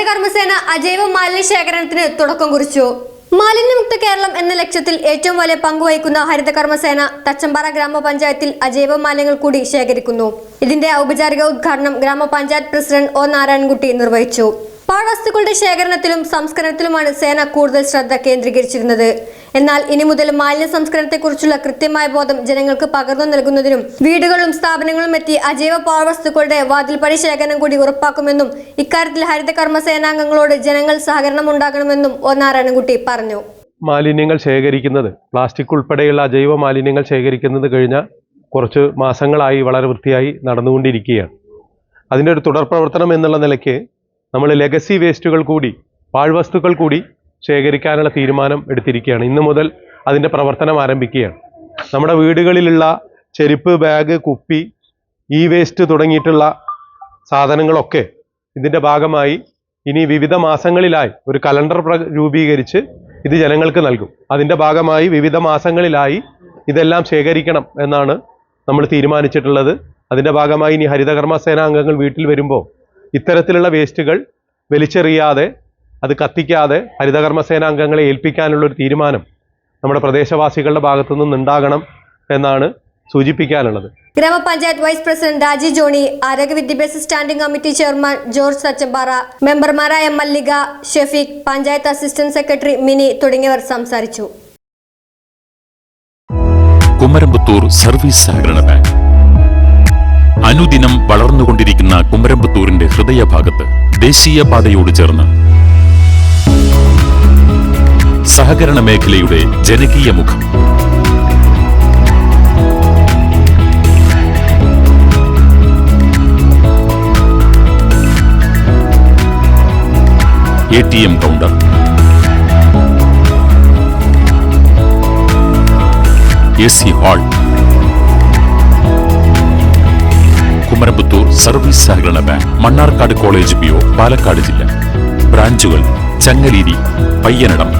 സേന അജൈവ മാലിന്യ ശേഖരണത്തിന് തുടക്കം കുറിച്ചു. മാലിന്യമുക്ത കേരളം എന്ന ലക്ഷ്യത്തിൽ ഏറ്റവും വലിയ പങ്കുവഹിക്കുന്ന ഹരിത കർമ്മസേന തച്ചമ്പാറ ഗ്രാമപഞ്ചായത്തിൽ അജൈവ മാലിന്യങ്ങൾ കൂടി ശേഖരിക്കുന്നു. ഇതിന്റെ ഔപചാരിക ഉദ്ഘാടനം ഗ്രാമപഞ്ചായത്ത് പ്രസിഡന്റ് ഒ നാരായണൻകുട്ടി നിർവഹിച്ചു. പാഴ്വസ്തുക്കളുടെ ശേഖരണത്തിലും സംസ്കരണത്തിലുമാണ് സേന കൂടുതൽ ശ്രദ്ധ കേന്ദ്രീകരിച്ചിരുന്നത്. എന്നാൽ ഇനി മുതൽ മാലിന്യ സംസ്കരണത്തെക്കുറിച്ചുള്ള കൃത്യമായ ബോധം ജനങ്ങൾക്ക് പകർന്നു നൽകുന്നതിനും വീടുകളിലും സ്ഥാപനങ്ങളും എത്തി അജൈവ പാഴ്വസ്തുക്കളുടെ വാതിൽപ്പടി ശേഖരണം കൂടി ഉറപ്പാക്കുമെന്നും ഇക്കാര്യത്തിൽ ഹരിത സേനാംഗങ്ങളോട് ജനങ്ങൾ സഹകരണം ഉണ്ടാകണമെന്നും ഒ നാരായണൻകുട്ടി പറഞ്ഞു. മാലിന്യങ്ങൾ ശേഖരിക്കുന്നത് പ്ലാസ്റ്റിക് ഉൾപ്പെടെയുള്ള അജൈവ മാലിന്യങ്ങൾ ശേഖരിക്കുന്നത് കഴിഞ്ഞ കുറച്ച് മാസങ്ങളായി വളരെ വൃത്തിയായി നടന്നുകൊണ്ടിരിക്കുകയാണ്. അതിന്റെ ഒരു തുടർ പ്രവർത്തനം എന്നുള്ള നിലയ്ക്ക് നമ്മൾ ലെഗസി വേസ്റ്റുകൾ കൂടി പാഴ്വസ്തുക്കൾ കൂടി ശേഖരിക്കാനുള്ള തീരുമാനം എടുത്തിരിക്കുകയാണ്. ഇന്ന് മുതൽ അതിന്റെ പ്രവർത്തനം ആരംഭിക്കുകയാണ്. നമ്മുടെ വീടുകളിലുള്ള ചെരുപ്പ് ബാഗ് കുപ്പി ഇ വേസ്റ്റ് തുടങ്ങിയിട്ടുള്ള സാധനങ്ങളൊക്കെ ഇതിന്റെ ഭാഗമായി ഇനി വിവിധ മാസങ്ങളിലായി ഒരു കലണ്ടർ രൂപീകരിച്ച് ഇത് ജനങ്ങൾക്ക് നൽകും. അതിന്റെ ഭാഗമായി വിവിധ മാസങ്ങളിലായി ഇതെല്ലാം ശേഖരിക്കണം എന്നാണ് നമ്മൾ തീരുമാനിച്ചിട്ടുള്ളത്. അതിന്റെ ഭാഗമായി ഇനി ഹരിതകർമ്മ സേനാംഗങ്ങൾ വീട്ടിൽ വരുമ്പോൾ ഇത്തരത്തിലുള്ള വേസ്റ്റുകൾ വലിച്ചെറിയാതെ അത് കത്തിക്കാതെ ഹരിതകർമ്മ സേനാംഗങ്ങളെ ഏൽപ്പിക്കാനുള്ള ഒരു തീരുമാനം നമ്മുടെ പ്രദേശവാസികളുടെ ഭാഗത്തു നിന്നുണ്ടാകണം എന്നാണ് സൂചിപ്പിക്കാനുള്ളത്. ഗ്രാമപഞ്ചായത്ത് വൈസ് പ്രസിഡന്റ് രാജി ജോണി ആരോഗ്യ വിദ്യാഭ്യാസ standing committee chairman George Sachampara മെമ്പർമാരായ മല്ലിക ഷെഫീഖ് പഞ്ചായത്ത് അസിസ്റ്റന്റ് സെക്രട്ടറി മിനി തുടങ്ങിയവർ സംസാരിച്ചു. കുമരമ്പത്തൂർ സർവീസ് സഹകരണ ബാങ്ക്. അനുദിനം വളർന്നുകൊണ്ടിരിക്കുന്ന കുമരമ്പത്തൂരിന്റെ ഹൃദയഭാഗത്ത് ദേശീയപാതയോട് ചേർന്ന് സഹകരണ മേഖലയുടെ ജനകീയ മുഖം. A T M counter A C hall Kumarampathur service സഹകരണ bank Mannarkkad college BO Palakkad ജില്ല. ബ്രാഞ്ചുകൾ Changaleri Payyanadam.